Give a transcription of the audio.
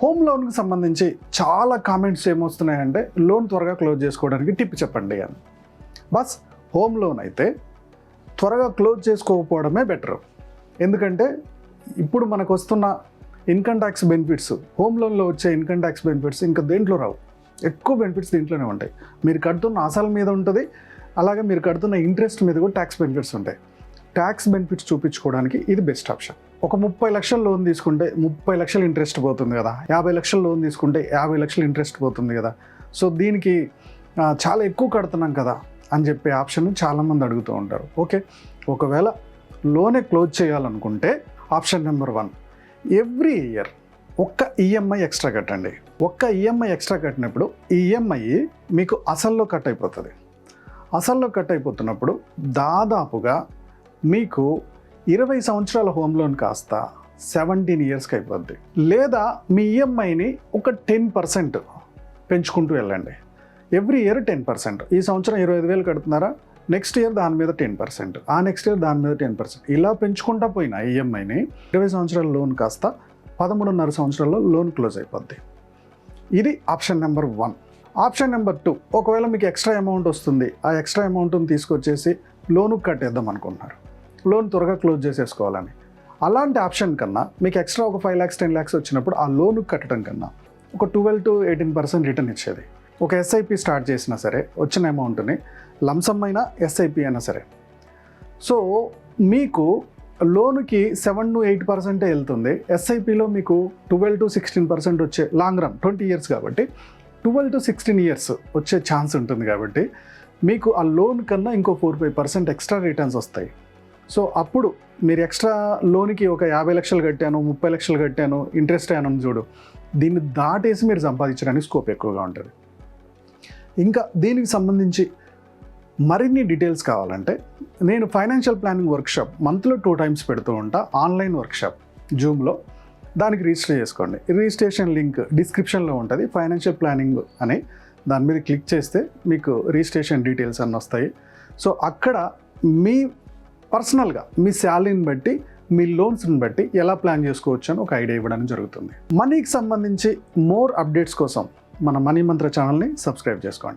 Home లోన్కి సంబంధించి చాలా కామెంట్స్ ఏమొస్తున్నాయంటే లోన్ త్వరగా క్లోజ్ చేసుకోవడానికి టిప్ చెప్పండి అని. బస్ హోమ్ లోన్ అయితే త్వరగా క్లోజ్ చేసుకోకపోవడమే బెటర్. ఎందుకంటే ఇప్పుడు మనకు వస్తున్న ఇన్కమ్ ట్యాక్స్ బెనిఫిట్స్ హోమ్ లోన్లో వచ్చే ఇన్కమ్ ట్యాక్స్ బెనిఫిట్స్ ఇంకా దేంట్లో రావు. ఎక్కువ బెనిఫిట్స్ దీంట్లోనే ఉంటాయి. మీరు కడుతున్న అసలు మీద ఉంటుంది అలాగే మీరు కడుతున్న ఇంట్రెస్ట్ మీద కూడా ట్యాక్స్ బెనిఫిట్స్ ఉంటాయి. ట్యాక్స్ బెనిఫిట్స్ చూపించుకోవడానికి ఇది బెస్ట్ ఆప్షన్. ఒక ముప్పై లక్షల లోన్ తీసుకుంటే ముప్పై లక్షలు ఇంట్రెస్ట్ పోతుంది కదా. యాభై లక్షల లోన్ తీసుకుంటే యాభై లక్షలు ఇంట్రెస్ట్ పోతుంది కదా. సో దీనికి చాలా ఎక్కువ కడుతున్నాం కదా అని చెప్పే ఆప్షన్ చాలామంది అడుగుతూ ఉంటారు. ఓకే? ఒకవేళ లోనే క్లోజ్ చేయాలనుకుంటే option number one every year ఒక్క ఈఎంఐ ఎక్స్ట్రా కట్టండి. ఒక్క ఈఎంఐ ఎక్స్ట్రా కట్టినప్పుడు ఈఎంఐ మీకు అసల్లో కట్ అయిపోతుంది. అసల్లో కట్ అయిపోతున్నప్పుడు దాదాపుగా మీకు ఇరవై సంవత్సరాల హోమ్ లోన్ కాస్త సెవెంటీన్ ఇయర్స్కి అయిపోద్ది. లేదా మీ ఈఎంఐని ఒక టెన్ పర్సెంట్ పెంచుకుంటూ వెళ్ళండి. Every year ten percent. ఈ సంవత్సరం ఇరవై ఐదు వేలు కడుతున్నారా? నెక్స్ట్ ఇయర్ దాని మీద టెన్ పర్సెంట్. ఆ నెక్స్ట్ ఇయర్ దాని మీద టెన్ పర్సెంట్. ఇలా పెంచుకుంటా పోయిన ఈఎంఐని ఇరవై సంవత్సరాల లోన్ కాస్త పదమూడున్నర సంవత్సరాల్లో లోన్ క్లోజ్ అయిపోద్ది. ఇది option number one. Option number two. ఒకవేళ మీకు ఎక్స్ట్రా అమౌంట్ వస్తుంది. ఆ ఎక్స్ట్రా అమౌంట్ని తీసుకొచ్చేసి లోనుకు కట్టేద్దాం అనుకుంటున్నారు. లోన్ త్వరగా క్లోజ్ చేసేసుకోవాలని. అలాంటి ఆప్షన్ కన్నా మీకు ఎక్స్ట్రా ఒక ఫైవ్ ల్యాక్స్ టెన్ ల్యాక్స్ వచ్చినప్పుడు ఆ లోన్ కట్టడం కన్నా ఒక twelve to eighteen percent return ఇచ్చేది. ఒక ఎస్ఐపి స్టార్ట్ చేసినా సరే వచ్చిన అమౌంట్ని లంసమ్ అయినా ఎస్ఐపి అయినా సరే. సో మీకు లోనుకి సెవెన్ టు ఎయిట్ పర్సెంటే వెళ్తుంది? ఎస్ఐపిలో మీకు ట్వెల్వ్ టు సిక్స్టీన్ పర్సెంట్ వచ్చే లాంగ్ రన్ ట్వంటీ ఇయర్స్ కాబట్టి ట్వెల్వ్ టు సిక్స్టీన్ ఇయర్స్ వచ్చే ఛాన్స్ ఉంటుంది కాబట్టి మీకు ఆ లోన్ కన్నా ఇంకో four five percent extra returns వస్తాయి. సో అప్పుడు మీరు ఎక్స్ట్రా లోన్కి ఒక యాభై లక్షలు కట్టాను ముప్పై లక్షలు కట్టాను ఇంట్రెస్ట్ అయ్యాను చూడు. దీన్ని దాటేసి మీరు సంపాదించడానికి స్కోప్ ఎక్కువగా ఉంటుంది. ఇంకా దీనికి సంబంధించి మరిన్ని డీటెయిల్స్ కావాలంటే నేను ఫైనాన్షియల్ ప్లానింగ్ వర్క్షాప్ మంత్లో టూ టైమ్స్ పెడుతూ ఉంటా ఆన్లైన్ వర్క్షాప్ జూమ్లో. దానికి రిజిస్టర్ చేసుకోండి. రిజిస్ట్రేషన్ లింక్ డిస్క్రిప్షన్లో ఉంటుంది ఫైనాన్షియల్ ప్లానింగ్ అని. దాని మీద క్లిక్ చేస్తే మీకు రిజిస్ట్రేషన్ డీటెయిల్స్ అన్నీ వస్తాయి. సో అక్కడ మీ పర్సనల్గా మీ శాలరీని బట్టి మీ లోన్స్ని బట్టి ఎలా ప్లాన్ చేసుకోవచ్చు అని ఒక ఐడియా ఇవ్వడం జరుగుతుంది. మనీకి సంబంధించి మోర్ అప్డేట్స్ కోసం మన మనీ మంత్ర ఛానల్ని సబ్స్క్రైబ్ చేసుకోండి.